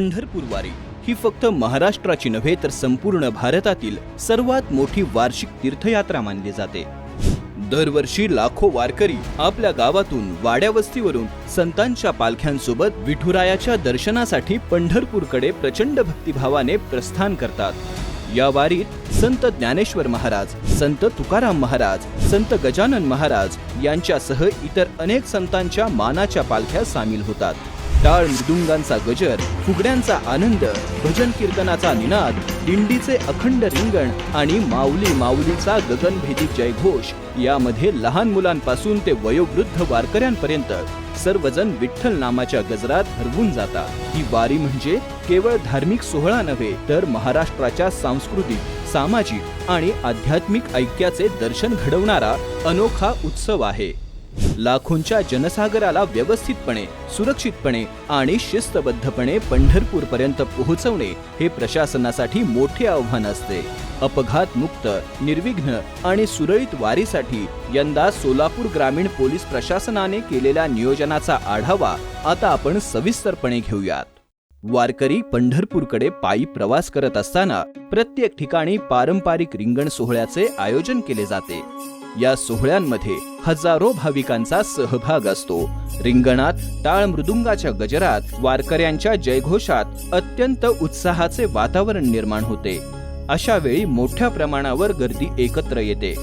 पंढरपूर वारी ही फक्त महाराष्ट्राची नव्हे तर संपूर्ण भारतातील सर्वात मोठी वार्षिक तीर्थयात्रा मानली जाते. दरवर्षी लाखो वारकरी आपल्या गावातून वाड्यावस्तीवरून संतांच्या पालख्यांसोबत विठुरायाच्या दर्शनासाठी पंढरपूरकडे प्रचंड भक्तिभावाने प्रस्थान करतात. या वारीत संत ज्ञानेश्वर महाराज संत तुकाराम महाराज संत गजानन महाराज यांच्यासह इतर अनेक संतांच्या मानाच्या पालख्या सामील होतात. टाळ मृदुंगांचा गजर फुगड्यांचा आनंद भजन कीर्तनाचा निनाद दिंडीचे अखंड रिंगण आणि माऊली माऊलीचा गगनभेदी जयघोष यामध्ये लहान मुलांपासून ते वयोवृद्ध वारकऱ्यांपर्यंत सर्वजण विठ्ठल नामाच्या गजरात हरवून जातात. ही वारी म्हणजे केवळ धार्मिक सोहळा नव्हे तर महाराष्ट्राच्या सांस्कृतिक सामाजिक आणि आध्यात्मिक ऐक्याचे दर्शन घडवणारा अनोखा उत्सव आहे. लाखोंच्या जनसागराला व्यवस्थितपणे सुरक्षितपणे आणि शिस्तबद्धपणे पंढरपूर पर्यंत पोहोचवणे हे प्रशासनासाठी मोठे आव्हान असते. अपघात मुक्त निर्विघ्न आणि सुरळीत वारीसाठी यंदा सोलापूर ग्रामीण पोलीस प्रशासनाने केलेल्या नियोजनाचा आढावा आता आपण सविस्तरपणे घेऊयात. वारकरी पंढरपूरकडे पायी प्रवास करत असताना प्रत्येक ठिकाणी पारंपरिक रिंगण सोहळ्याचे आयोजन केले जाते. या सोहळ्यांमध्ये हजारो भाविकांचा सहभाग असतो. रिंगणात टाळ मृदुंगाच्या गजरात वारकऱ्यांच्या जयघोषात अत्यंत उत्साहाचे वातावरण निर्माण होते. अशा वेळी मोठ्या प्रमाणावर गर्दी एकत्र येते.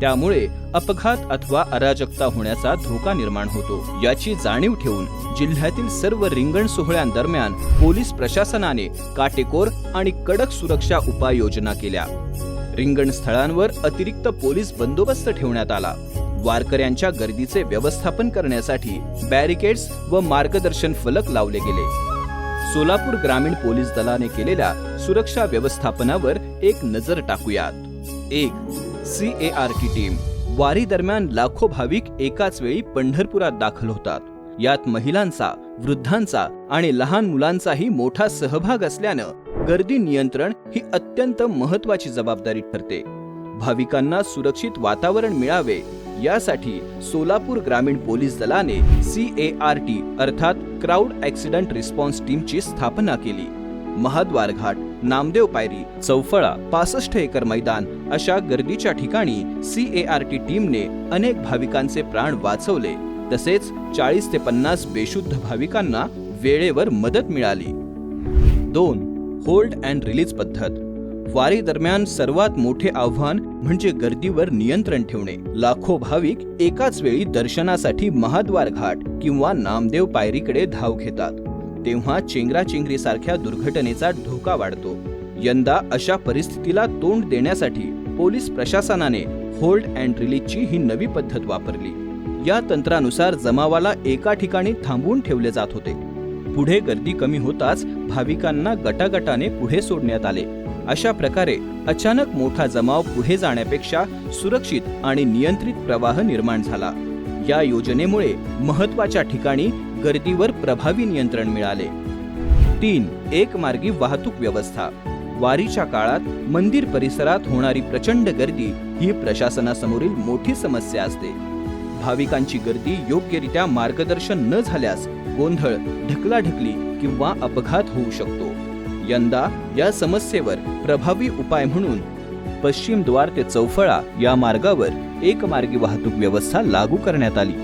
त्यामुळे अपघात अथवा अराजकता होण्याचा धोका निर्माण होतो. याची जाणीव ठेवून जिल्ह्यातील सर्व रिंगण सोहळ्यांदरम्यान पोलीस प्रशासनाने काटेकोर आणि कडक सुरक्षा उपाययोजना केल्या. रिंगण स्थळांवर अतिरिक्त पोलीस बंदोबस्त ठेवण्यात आला. वारकऱ्यांच्या गर्दीचे व्यवस्थापन करण्यासाठी बॅरिकेड्स व मार्गदर्शन फलक लावले गेले. सोलापूर ग्रामीण पोलीस दलाने केलेल्या सुरक्षा व्यवस्थापनावर एक नजर टाकूयात. एक C A R T team. वारी दरम्यान लाखो भाविक एकाच वेळी पंढरपुरात दाखल होतात. यात महिलांचा वृद्धांचा आणि लहान मुलांचाही मोठा सहभाग असल्यानं गर्दी नियंत्रण ही अत्यंत महत्वाची जबाबदारी ठरते. भाविकांना सुरक्षित वातावरण मिळावे यासाठी सोलापूर ग्रामीण पोलीस दलाने सी ए आर टी अर्थात क्राऊड ऍक्सिडेंट रिस्पॉन्स टीमची स्थापना केली. महाद्वार घाट नामदेव पायरी चौफळा पासष्ट एकर मैदान अशा गर्दीच्या ठिकाणी सी ए आर टी टीमने अनेक भाविकांचे प्राण वाचवले. तसेच चाळीस ते पन्नास बेशुद्ध भाविकांना वेळेवर मदत मिळाली. दोन होल्ड अँड रिलीज पद्धत. वारी दरम्यान सर्वात मोठे आव्हान म्हणजे गर्दीवर नियंत्रण ठेवणे. लाखो भाविक एकाच वेळी दर्शनासाठी महाद्वार घाट किंवा नामदेव पायरीकडे धाव घेतात. तेव्हा चेंगराचेंगरी सारख्या दुर्घटनेचा धोका वाढतो. यंदा अशा परिस्थितीला तोंड देण्यासाठी पोलीस प्रशासनाने होल्ड अँड रिलीजची ही नवी पद्धत वापरली. या तंत्रानुसार जमावाला एका ठिकाणी थांबवून ठेवले जात होते. पुढे गर्दी कमी होताच भाविकांना गटागटाने पुढे सोडण्यात आले. अशा प्रकारे अचानक मोठा जमाव पुढे जाण्यापेक्षा सुरक्षित आणि नियंत्रित प्रवाह निर्माण झाला. या योजनेमुळे महत्त्वाच्या ठिकाणी गर्दीवर प्रभावी नियंत्रण मिळाले. तीन एक मार्गी वाहतूक व्यवस्था. वारीच्या काळात मंदिर परिसरात होणारी प्रचंड गर्दी ही प्रशासनासमोरील मोठी समस्या असते. भाविकांची गर्दी योग्यरित्या मार्गदर्शन न झाल्यास गोंधळ ढकलाढकली किंवा अपघात होऊ शकतो. यंदा या समस्येवर प्रभावी उपाय म्हणून पश्चिम द्वार ते चौफळा या मार्गावर एकमार्गी वाहतूक व्यवस्था लागू करण्यात आली.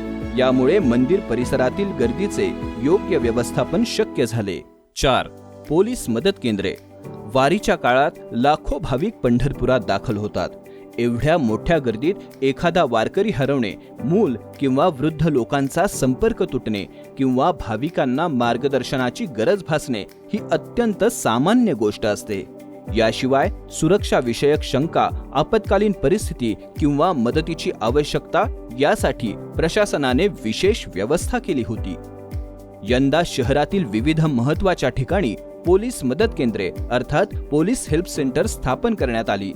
यामुळे मंदिर परिसरातील गर्दीचे योग्य व्यवस्थापन शक्य झाले. चार पोलीस मदत केंद्रे. वारीच्या काळात लाखो भाविक पंढरपुरात दाखल होतात. एवढ्या मोठ्या गर्दीत एखादा वारकरी हरवणे मूल किंवा वृद्ध लोकांचा संपर्क तुटणे किंवा भाविकांना मार्गदर्शनाची गरज भासणे ही अत्यंत सामान्य गोष्ट असते. याशिवाय सुरक्षाविषयक शंका आपत्कालीन परिस्थिती किंवा मदतीची आवश्यकता यासाठी प्रशासनाने विशेष व्यवस्था केली होती. यंदा शहरातील विविध महत्त्वाच्या ठिकाणी पोलीस मदत केंद्रे अर्थात पोलीस हेल्प सेंटर स्थापन करण्यात आली.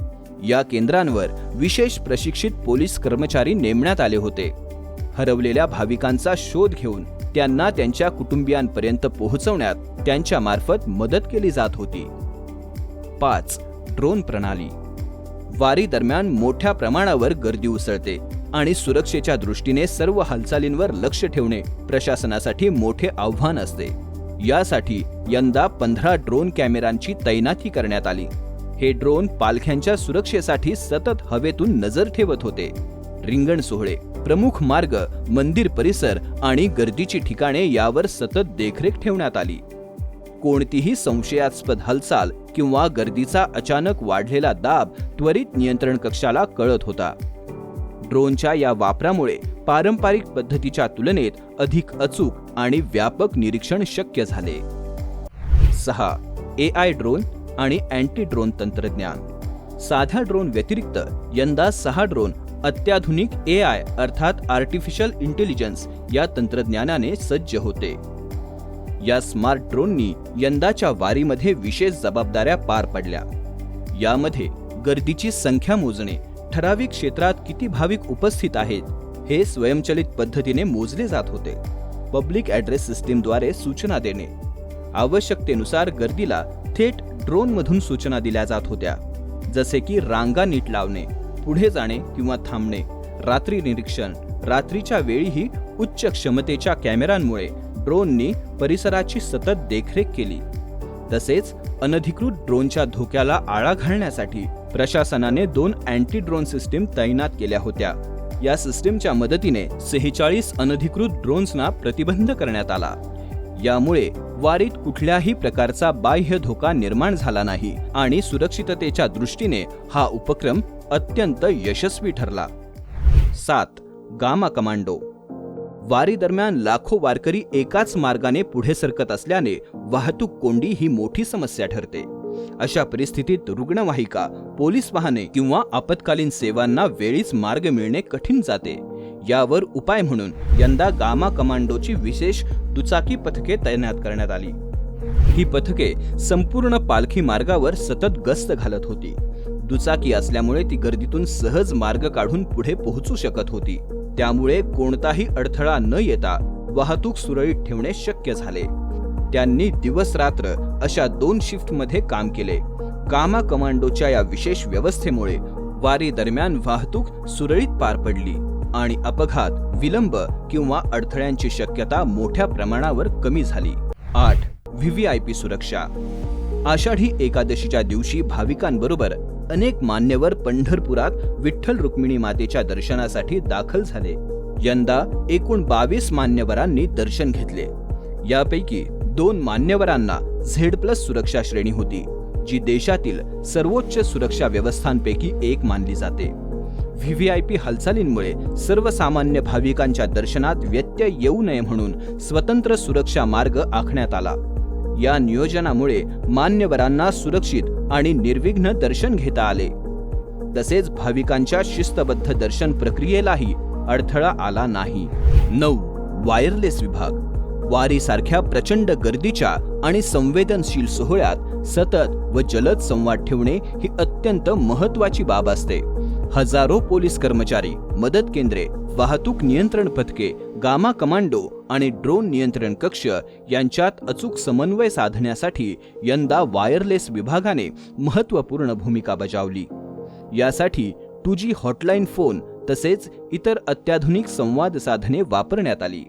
या केंद्रांवर विशेष प्रशिक्षित पोलीस कर्मचारी नेमण्यात आले होते. हरवलेल्या भाविकांचा शोध घेऊन त्यांना त्यांच्या कुटुंबियांपर्यंत पोहोचवण्यात त्यांच्या मार्फत मदत केली जात होती. पाच. ड्रोन प्रणाली. वारी दरम्यान मोठ्या प्रमाणावर गर्दी उसळते आणि सुरक्षेच्या दृष्टीने सर्व हालचालींवर लक्ष ठेवणे प्रशासनासाठी मोठे आव्हान असते. यासाठी यंदा पंधरा ड्रोन कॅमेऱ्यांची तैनाती करण्यात आली. हे ड्रोन पालख्यांच्या सुरक्षेसाठी सतत हवेतून नजर ठेवत होते. रिंगण सोहळे प्रमुख मार्ग मंदिर परिसर आणि गर्दीची ठिकाणे यावर सतत देखरेख ठेवण्यात आली. कोणतीही संशयास्पद हालचाल किंवा गर्दीचा अचानक वाढलेला दाब त्वरित नियंत्रण कक्षाला कळत होता. ड्रोनच्या या वापरामुळे पारंपरिक पद्धतीच्या तुलनेत अधिक अचूक आणि व्यापक निरीक्षण शक्य झाले. सहा ए आय ड्रोन आणि अँटी ड्रोन तंत्रज्ञान. साध्या ड्रोन व्यतिरिक्त यंदा सहा ड्रोन अत्याधुनिक ए आय अर्थात आर्टिफिशियल इंटेलिजन्स या तंत्रज्ञानाने सज्ज होते. या स्मार्ट ड्रोननी यंदाच्या वारीमध्ये विशेष जबाबदाऱ्या पार पडल्या. यामध्ये गर्दीची संख्या मोजणे ठराविक क्षेत्रात किती भाविक उपस्थित आहेत हे स्वयंचलित पद्धतीने मोजले जात होते. पब्लिक ॲड्रेस सिस्टीमद्वारे सूचना देणे आवश्यकतेनुसार गर्दीला थेट ड्रोनमधून सूचना दिल्या जात होत्या. जसे की रांगा नीट लावणे पुढे जाणे किंवा थांबणे रात्री निरीक्षण रात्रीच्या वेळीही उच्च क्षमतेच्या कॅमेऱ्यांमुळे ड्रोननी परिसराची सतत देखरेख केली. तसेच अनधिकृत ड्रोनच्या धोक्याला आळा घालण्यासाठी प्रशासनाने दोन अँटी ड्रोन सिस्टीम तैनात केल्या होत्या. या सिस्टीमच्या मदतीने सेहेचाळीस अनधिकृत ड्रोन्सना प्रतिबंध करण्यात आला. यामुळे वारीत कुठल्याही प्रकारचा बाह्य धोका निर्माण झाला नाही आणि सुरक्षिततेच्या दृष्टीने हा उपक्रम अत्यंत यशस्वी ठरला. सात. Gamma commando. वारी दरम्यान लाखो वारकरी एकाच मार्गाने पुढे सरकत असल्याने वाहतूक कोंडी ही मोठी समस्या ठरते. अशा परिस्थितीत रुग्णवाहिका पोलीस वाहने किंवा आपत्कालीन सेवांना वेळीच मार्ग मिळणे कठीण जाते. यावर उपाय म्हणून यंदा गामा कमांडोची विशेष दुचाकी पथके तैनात करण्यात आली. ही पथके संपूर्ण पालखी मार्गावर सतत गस्त घालत होती. दुचाकी असल्यामुळे ती गर्दीतून सहज मार्ग काढून पुढे पोहोचू शकत होती. त्यामुळे कोणताही अडथळा न येता वाहतूक सुरळीत ठेवणे शक्य झाले. त्यांनी दिवस रात्र अशा दोन शिफ्टमध्ये काम केले. कामा कमांडोच्या या विशेष व्यवस्थेमुळे वारी दरम्यान वाहतूक सुरळीत पार पडली. आणि अपघात विलंब किंवा अडथळ्यांची शक्यता मोठ्या प्रमाणावर कमी झाली. आठ. व्हीव्हीआयपी सुरक्षा. आषाढी एकादशीच्या दिवशी भाविकांबरोबर अनेक मान्यवर पंढरपुरात विठ्ठल रुक्मिणी मातेच्या दर्शनासाठी दाखल झाले. यंदा एकूण बावीस मान्यवरांनी दर्शन घेतले. यापैकी दोन मान्यवरांना झेड प्लस सुरक्षा श्रेणी होती जी देशातील सर्वोच्च सुरक्षा व्यवस्थांपैकी एक मानली जाते. व्ही व्ही आय पी हालचालींमुळे सर्वसामान्य भाविकांच्या दर्शनात व्यत्यय येऊ नये म्हणून स्वतंत्र सुरक्षा मार्ग आखण्यात आला. या नियोजनामुळे मान्यवरांना सुरक्षित आणि निर्विघ्न दर्शन घेता आले. तसेच भाविकांच्या शिस्तबद्ध दर्शन प्रक्रियेलाही अडथळा आला नाही. नऊ. वायरलेस विभाग. वारीसारख्या प्रचंड गर्दीच्या आणि संवेदनशील सोहळ्यात सतत व जलद संवाद ठेवणे ही अत्यंत महत्वाची बाब असते. हजारो पोलीस कर्मचारी मदत केंद्रे वाहतूक नियंत्रण पथके गामा कमांडो आणि ड्रोन नियंत्रण कक्ष यांच्यात अचूक समन्वय साधण्यासाठी यंदा वायरलेस विभागाने महत्त्वपूर्ण भूमिका बजावली. यासाठी टू जी हॉटलाईन फोन तसेच इतर अत्याधुनिक संवाद साधने वापरण्यात आली.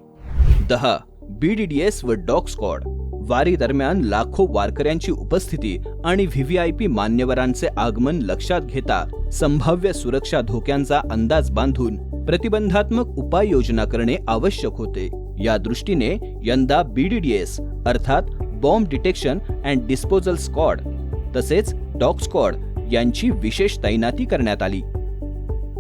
दहा बीडीडीएस व डॉग स्कॉड वारी दरम्यान लाखो वारकऱ्यांची उपस्थिती आणि व्हीव्हीआयपी मान्यवरांचे आगमन लक्षात घेता संभाव्य सुरक्षा धोक्यांचा अंदाज बांधून प्रतिबंधात्मक उपाययोजना करणे आवश्यक होते. या दृष्टीने यंदा बीडीडीएस अर्थात bomb detection and disposal squad तसेच डॉग स्कॉड यांची विशेष तैनाती करण्यात आली.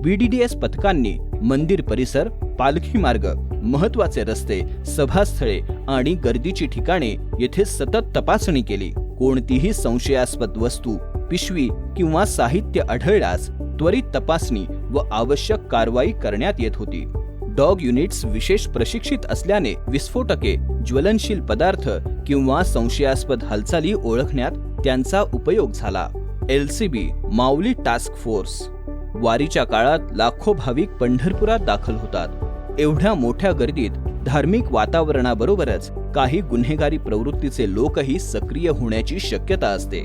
बीडीडीएस पथकांनी मंदिर परिसर पालखी मार्ग महत्त्वाचे रस्ते सभास्थळे आणि गर्दीची ठिकाणे येथे सतत तपासणी केली. कोणतीही संशयास्पद वस्तू पिशवी किंवा साहित्य आढळल्यास त्वरित तपासणी व आवश्यक कारवाई करण्यात येत होती. डॉग युनिट्स विशेष प्रशिक्षित असल्याने विस्फोटके ज्वलनशील पदार्थ किंवा संशयास्पद हालचाली ओळखण्यात त्यांचा उपयोग झाला. LCB Mauli task force. वारीच्या काळात लाखो भाविक पंढरपुरात दाखल होतात. एवढ्या मोठ्या गर्दीत धार्मिक वातावरणाबरोबरच काही गुन्हेगारी प्रवृत्तीचे लोकही सक्रिय होण्याची शक्यता असते.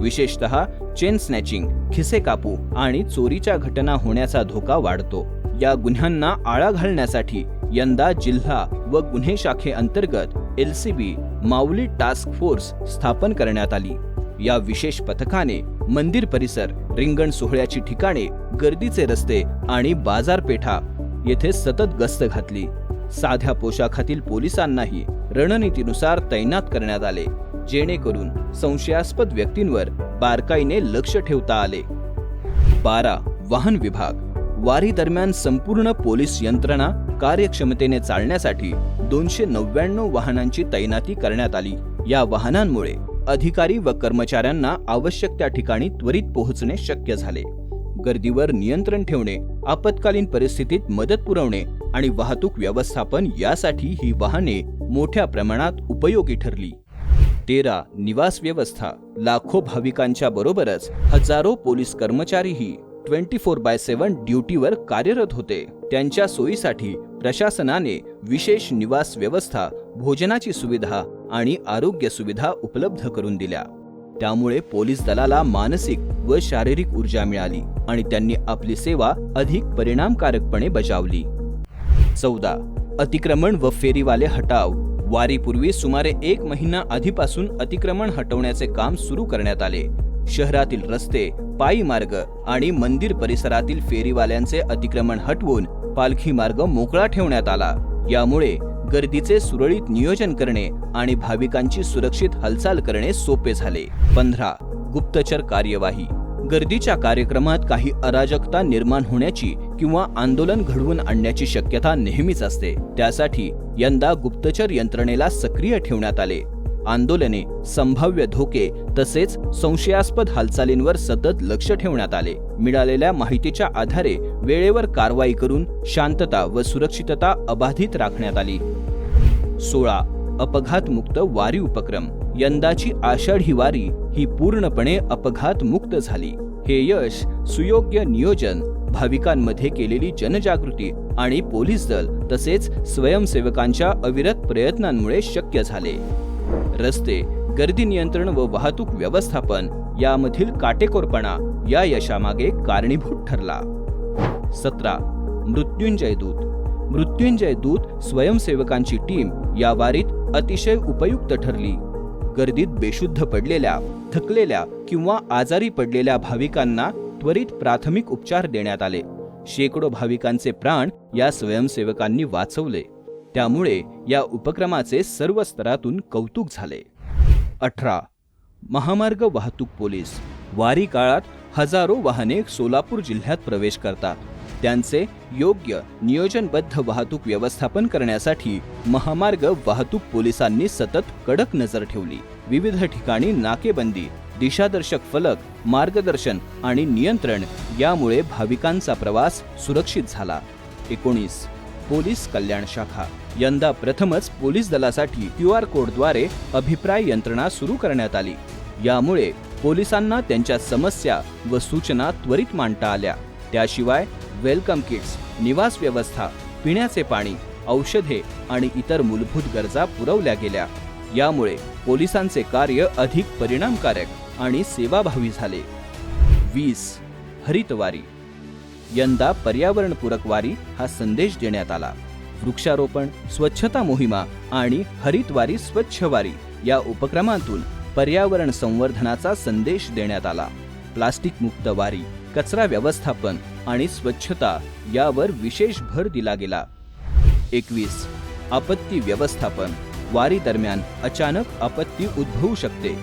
विशेषतः चेन स्नॅचिंग खिसे कापू आणि चोरीच्या घटना होण्याचा धोका वाढतो. या गुन्ह्यांना आळा घालण्यासाठी यंदा जिल्हा व गुन्हे शाखे अंतर्गत बी माऊली टास्क फोर्स स्थापन करण्यात आली. या विशेष पथकाने मंदिर परिसर रिंगण सोहळ्याची ठिकाणे गर्दीचे रस्ते आणि बाजारपेठा येथे सतत गस्त घातली. साध्या पोशाखातील पोलिसांनाही रणनीतीनुसार तैनात करण्यात आले जेणेकरून संशयास्पद व्यक्तींवर बारकाईने लक्ष ठेवता आले. बारा. वाहन विभाग. वारी दरम्यान संपूर्ण पोलीस यंत्रणा कार्यक्षमतेने चालण्यासाठी दोनशे नव्याण्णव वाहनांची तैनाती करण्यात आली. या वाहनांमुळे अधिकारी व कर्मचाऱ्यांना आवश्यक त्या ठिकाणी त्वरित पोहोचणे शक्य झाले. गर्दीवर नियंत्रण ठेवणे आपत्कालीन परिस्थितीत मदत पुरवणे आणि वाहतूक व्यवस्थापन यासाठी ही वाहने मोठ्या प्रमाणात उपयोगी ठरली. तेरा निवास व्यवस्था लाखो भाविकांच्या बरोबरच हजारो पोलीस कर्मचारीही ट्वेंटी फोर बाय सेव्हन ड्युटीवर कार्यरत होते. त्यांच्या सोयीसाठी प्रशासनाने विशेष निवास व्यवस्था भोजनाची सुविधा आणि आरोग्य सुविधा उपलब्ध करून दिल्या. त्यामुळे पोलीस दलाला मानसिक व शारीरिक ऊर्जा मिळाली आणि त्यांनी आपली सेवा अधिक परिणामकारकपणे बजावली. चौदा. अतिक्रमण व फेरीवाले हटाव. वारीपूर्वी सुमारे एक महिना आधीपासून अतिक्रमण हटवण्याचे काम सुरू करण्यात आले. शहरातील रस्ते पायी मार्ग आणि मंदिर परिसरातील फेरीवाल्यांचे अतिक्रमण हटवून पालखी मार्ग मोकळा ठेवण्यात आला. यामुळे गर्दीचे सुरळीत नियोजन करणे आणि भाविकांची सुरक्षित हालचाल करणे सोपे झाले. पंधरा. गुप्तचर कार्यवाही. गर्दीच्या कार्यक्रमात काही अराजकता निर्माण होण्याची किंवा आंदोलन घडवून आणण्याची शक्यता नेहमीच असते. त्यासाठी यंदा गुप्तचर यंत्रणेला सक्रिय ठेवण्यात आले. आंदोलने संभाव्य धोके तसेच संशयास्पद हालचालींवर सतत लक्ष ठेवण्यात आले. मिळालेल्या माहितीच्या आधारे वेळेवर कारवाई करून शांतता व सुरक्षितता अबाधित राखण्यात आली. सोळा. अपघातमुक्त वारी उपक्रम. यंदाची आषाढी वारी ही पूर्णपणे अपघात मुक्त झाली. हे यश सुयोग्य नियोजन भाविकांमध्ये केलेली जनजागृती आणि पोलीस दल तसेच स्वयंसेवकांच्या अविरत प्रयत्नांमुळे शक्य झाले. रस्ते गर्दी नियंत्रण व वाहतूक व्यवस्थापन यामधील काटेकोरपणा या यशामागे कारणीभूत ठरला. सतरा मृत्युंजय दूत. मृत्युंजय दूत स्वयंसेवकांची टीम या वारीत अतिशय उपयुक्त ठरली. गर्दीत बेशुद्ध पडलेल्या थकलेल्या किंवा आजारी पडलेल्या भाविकांना त्वरित प्राथमिक उपचार देण्यात आले. शेकडो भाविकांचे प्राण या स्वयंसेवकांनी वाचवले. त्यामुळे या उपक्रमाचे सर्व स्तरातून कौतुक झाले. अठरा. महामार्ग वाहतूक पोलीस. वारी काळात हजारो वाहने सोलापूर जिल्ह्यात प्रवेश करतात. त्यांचे योग्य नियोजनबद्ध वाहतूक व्यवस्थापन करण्यासाठी महामार्ग वाहतूक पोलिसांनी सतत कडक नजर ठेवली. विविध ठिकाणी नाकेबंदी दिशादर्शक फलक मार्गदर्शन आणि नियंत्रण यामुळे भाविकांचा प्रवास सुरक्षित झाला. एकोणीस. पोलीस कल्याण शाखा. यंदा प्रथमच पोलीस दलासाठी क्यू आर कोडद्वारे अभिप्राय यंत्रणा सुरू करण्यात आली. यामुळे पोलिसांना त्यांच्या समस्या व सूचना त्वरित मांडता आल्या. त्याशिवाय वेलकम किट्स निवास व्यवस्था पिण्याचे पाणी औषधे आणि इतर मूलभूत गरजा पुरवल्या गेल्या. यामुळे पोलिसांचे कार्य अधिक परिणामकारक आणि सेवाभावी झाले. वीस हरितवारी. यंदा पर्यावरणपूरक वारी हा संदेश देण्यात आला. वृक्षारोपण स्वच्छता मोहिमा आणि हरितवारी स्वच्छ वारी या उपक्रमातून पर्यावरण संवर्धनाचा संदेश देण्यात आला. प्लास्टिक मुक्त वारी कचरा व्यवस्थापन आणि स्वच्छता यावर विशेष भर दिला गेला. एकवीस. आपत्ती व्यवस्थापन. वारी दरम्यान अचानक आपत्ती उद्भवू शकते.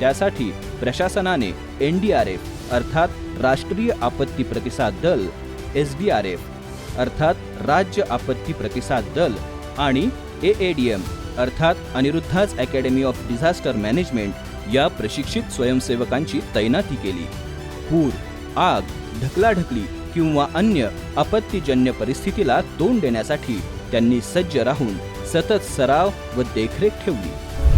त्यासाठी प्रशासनाने एन डी आर एफ अर्थात राष्ट्रीय आपत्ती प्रतिसाद दल एस डी आर एफ अर्थात राज्य आपत्ती प्रतिसाद दल आणि ए ए डी एम अर्थात Aniruddha's academy of disaster management या प्रशिक्षित स्वयंसेवकांची तैनाती केली. पूर आग ढकलाढकली किंवा अन्य आपत्तीजन्य परिस्थितीला तोंड देण्यासाठी त्यांनी सज्ज राहून सतत सराव व देखरेख ठेवली.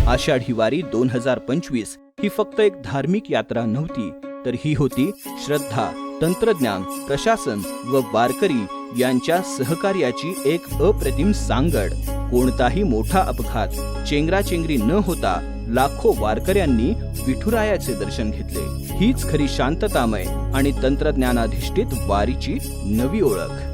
आषाढी वारी दोन हजार पंचवीस ही फक्त एक धार्मिक यात्रा नव्हती तर ही होती श्रद्धा तंत्रज्ञान प्रशासन व वारकरी यांच्या सहकार्याची एक अप्रतिम सांगड. कोणताही मोठा अपघात चेंगराचेंगरी न होता लाखो वारकऱ्यांनी विठुरायाचे दर्शन घेतले. हीच खरी शांततामय आणि तंत्रज्ञानाधिष्ठित वारीची नवी ओळख.